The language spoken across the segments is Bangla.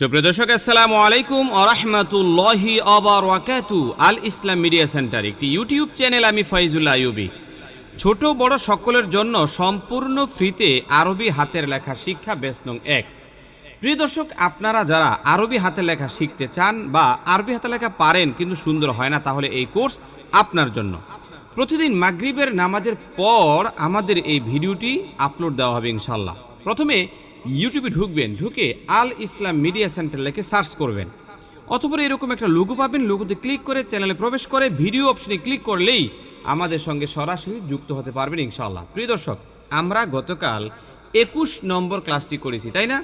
সুপ্রিয় দর্শক, আসসালামু আলাইকুম আবার ওয়াকাতু আল ইসলাম মিডিয়া সেন্টার, একটি ইউটিউব চ্যানেল আমি ফয়জুল্লাহ আইয়ুবি। ছোট বড় সকলের জন্য সম্পূর্ণ ফ্রিতে আরবি হাতের লেখা শিক্ষা বেস নং এক। প্রিয় দর্শক, আপনারা যারা আরবি হাতের লেখা শিখতে চান বা আরবি হাতের লেখা পারেন কিন্তু সুন্দর হয় না, তাহলে এই কোর্স আপনার জন্য। প্রতিদিন মাগরিবের নামাজের পর আমাদের এই ভিডিওটি আপলোড দেওয়া হবে ইনশাল্লাহ প্রথমে ইউটিউবে ঢুকবেন, ঢুকে আল ইসলাম মিডিয়া সেন্টার লেখে সার্চ করবেন। অথবা এরকম একটা লোগো পাবেন লোগোতে ক্লিক করে চ্যানেলে প্রবেশ করে ভিডিও অপশনে ক্লিক করলেই আমাদের সঙ্গে সরাসরি যুক্ত হতে পারবেন ইনশাল্লাহ প্রিয় দর্শক, আমরা গতকাল একুশ নম্বর ক্লাসটি করেছি, তাই না?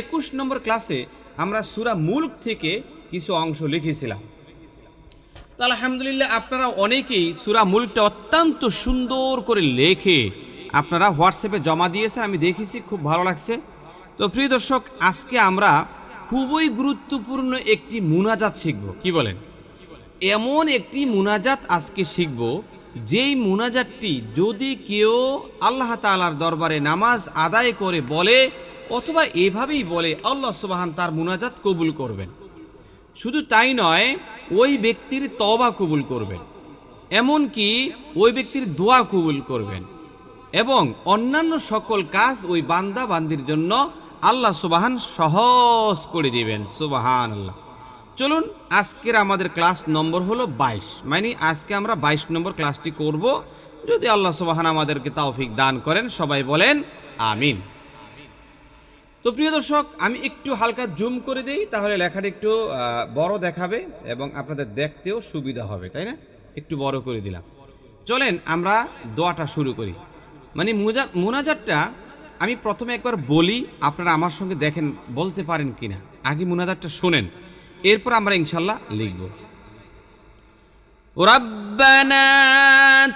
একুশ নম্বর ক্লাসে আমরা সুরা মুল্ক থেকে কিছু অংশ লিখেছিলাম। তো আলহামদুলিল্লাহ আপনারা অনেকেই সুরা মুলকটা অত্যন্ত সুন্দর করে লেখে আপনারা হোয়াটসঅ্যাপে জমা দিয়েছেন, আমি দেখেছি, খুব ভালো লাগছে। তো প্রিয় দর্শক, আজকে আমরা খুবই গুরুত্বপূর্ণ একটি মুনাজাত শিখব। কি বলেন? এমন একটি মুনাজাত আজকে শিখব, যেই মুনাজাতটি যদি কেউ আল্লাহ তাআলার দরবারে নামাজ আদায় করে বলে, অথবা এভাবেই বলে, আল্লাহ সুবাহান তার মুনাজাত কবুল করবেন। শুধু তাই নয়, ওই ব্যক্তির তবা কবুল করবেন। এমনকি ওই ব্যক্তির দোয়া কবুল করবেন। এবং অন্যান্য সকল কাজ ওই বান্দা বান্দির জন্য আল্লাহ সুবাহান সহজ করে দিবেন। সুবাহান আল্লাহ চলুন, আজকের আমাদের ক্লাস নম্বর হলো বাইশ। মানে আজকে আমরা বাইশ নম্বর ক্লাসটি করব। যদি আল্লাহ সুবাহান আমাদেরকে তাওফিক দান করেন, সবাই বলেন আমিন। তো প্রিয় দর্শক, আমি একটু হালকা জুম করে দিই, তাহলে লেখাটা একটু বড় দেখাবে এবং আপনাদের দেখতেও সুবিধা হবে, তাই না? একটু বড় করে দিলাম। চলেন, আমরা দোয়াটা শুরু করি। মানে মুজা মুনাজাতটা আমি প্রথমে একবার বলি আপনারা আমার সঙ্গে দেখেন বলতে পারেন কিনা আগে মুনাজাতটা শোনেন এরপর আমরা ইনশাল্লাহ লিখব ربنا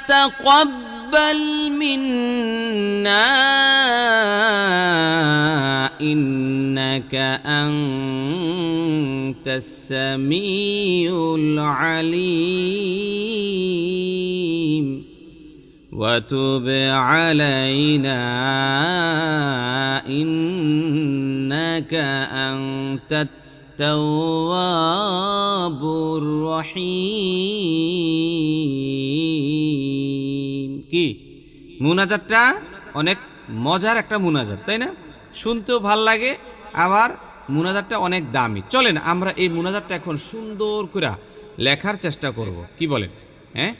تقبل منا إنك أنت السميع العليم وتب علينا إنك أنت التواب الرحيم কি মুনাজাতটা অনেক মজার একটা মুনাজাত তাই না শুনতেও ভাল লাগে আবার মুনাজাতটা অনেক দামি চলেন আমরা এই মুনাজাতটা এখন সুন্দর করে লেখার চেষ্টা করব কি বলেন হ্যাঁ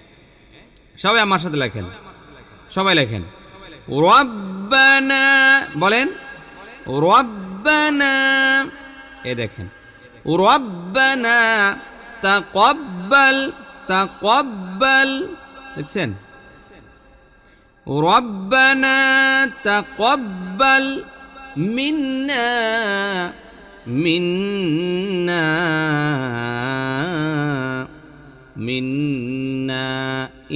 সবাই আমার সাথে লেখেন। সবাই লেখেন। রব্বানা, বলেন। রব্বানা, এ দেখেন। রব্বানা, তাকব্বাল তাকব্বাল, দেখছেন? রব্বানা, তাকব্বাল, মিন্না মিন্না। মিন্না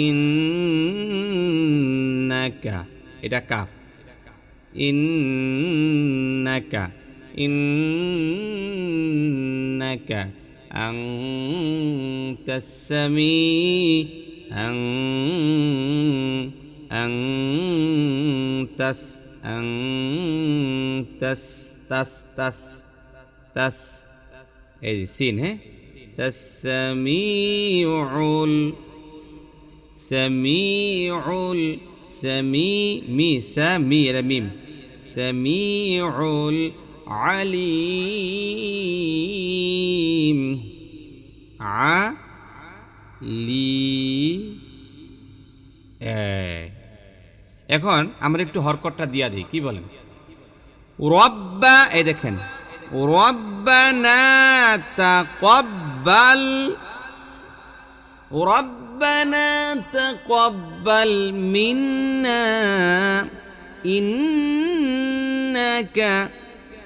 ইন্নাকা, এটা কাফ। ইন্নাকা ইন্নাকা আংতাস সামি আং আংতাস আংতাস তাস তাস তাস। এই সিন হ্যাঁ? মি সামি এরা মিম সামিউল আলিম আ লি এ। এখন আমরা একটু হরকটটা দিয়া দিই, কি বলেন রব্বা, এই দেখেন, রব্বানা بل ربنا تقبل منا إنك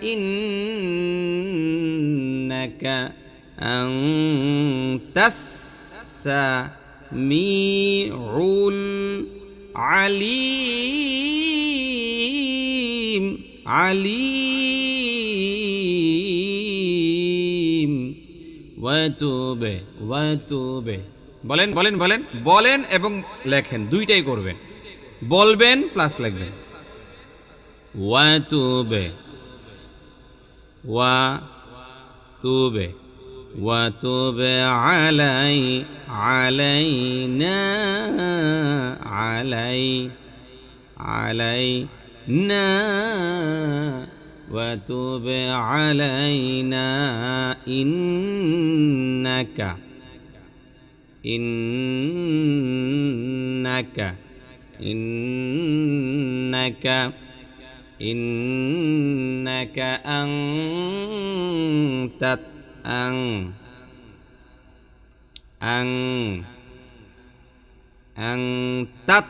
إنك أنت السميع العليم عليم. وتوب وتوب বলেন বলেন বলেন বলেন এবং লেখেন দুইটাই করবেন বলবেন প্লাস লিখবেন ওয়াতুবে ওয়া তুবে وتب علي علينا علي علينا وتب علينا إنك إنك إنك إنك أنت أن أن أنت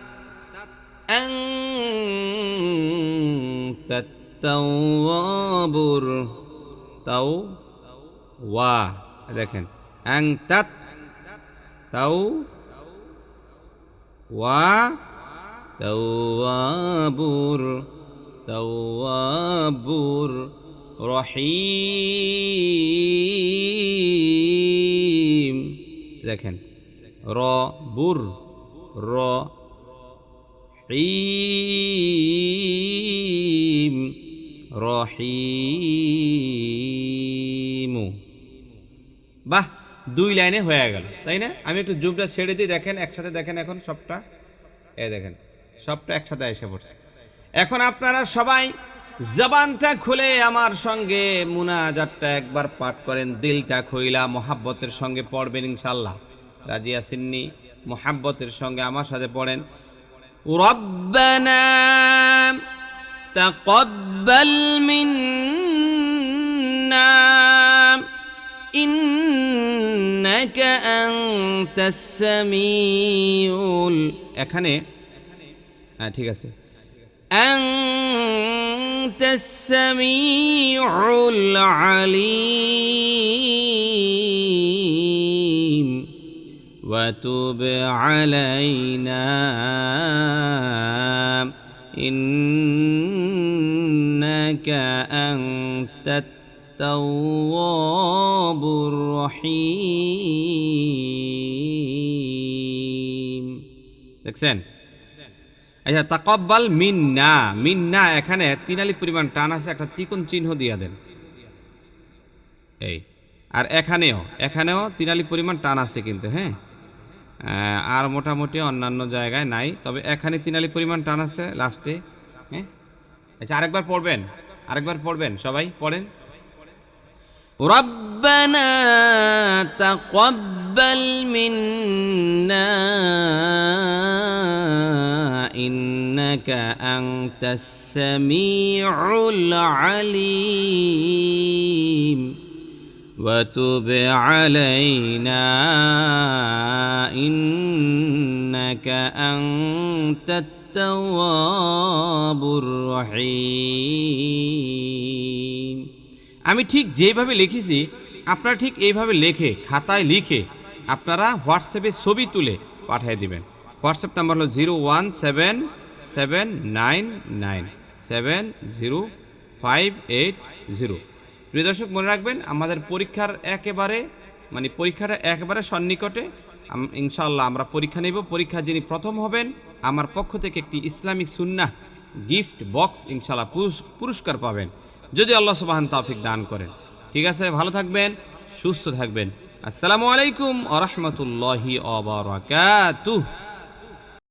أنت তাওয়াবুর তাও ওয়া। দেখেন অ্যাং তাত তাও ওয়া। তাওয়াবুর তাওয়াবুর রহিম। দেখেন র বুর র হিম রহিমু। বাহ, দুই লাইনে হয়ে গেল, তাই না? আমি একটু জুমটা ছেড়ে দিই, দেখেন, একসাথে দেখেন এখন সবটা। এ দেখেন, সবটা একসাথে এসে পড়ছে। এখন আপনারা সবাই জবানটা খুলে আমার সঙ্গে মুনাজারটা একবার পাঠ করেন, দিলটা খইলা মোহাব্বতের সঙ্গে পড়বেন ইনশাল্লাহ রাজিয়া সিন্নি মোহাব্বতের সঙ্গে আমার সাথে পড়েন। রব্বানা تقبل منا إنك أنت السميع ال- এখানে হ্যাঁ ঠিক আছে أنت السميع العليم وتب علينا إنك أنت التواب الرحيم দেখছেন আচ্ছা তাকব্বাল মিন্না মিন্না এখানে তিনালি পরিমাণ টান আছে একটা চিকন চিহ্ন দিয়া দেন এই আর এখানেও এখানেও তিনালি পরিমাণ টান আছে কিন্তু হ্যাঁ আহ, আর মোটামুটি অন্যান্য জায়গায় নাই তবে এখানে তিনালি পরিমাণ টান আছে লাস্টে হ্যাঁ আচ্ছা আরেকবার পড়বেন আরেকবার পড়বেন সবাই পড়েন ربنا تقبل منا إنك أنت السميع العليم وتب علينا إنك أنت আমি ঠিক যেভাবে লিখেছি, আপনারা ঠিক এইভাবে লেখে, খাতায় লিখে আপনারা হোয়াটসঅ্যাপে ছবি তুলে পাঠিয়ে দিবেন। হোয়াটসঅ্যাপ নাম্বার হলো zero one seven seven nine nine, seven zero five eight zero. প্রিয় দর্শক, মনে রাখবেন আমাদের পরীক্ষার একেবারে মানে পরীক্ষাটা একেবারে সন্নিকটে ইনশাআল্লাহ আমরা পরীক্ষা নেব। পরীক্ষা যিনি প্রথম হবেন, আমার পক্ষ থেকে একটি ইসলামিক সুন্না গিফট বক্স ইনশাল্লাহ পুরস্কার পাবেন। যদি আল্লাহ সুবাহান তাফিক দান করেন। ঠিক আছে? ভালো থাকবেন, সুস্থ থাকবেন। আসসালামু আলাইকুম আ রহমতুল্লাহি অবরাকাতুহ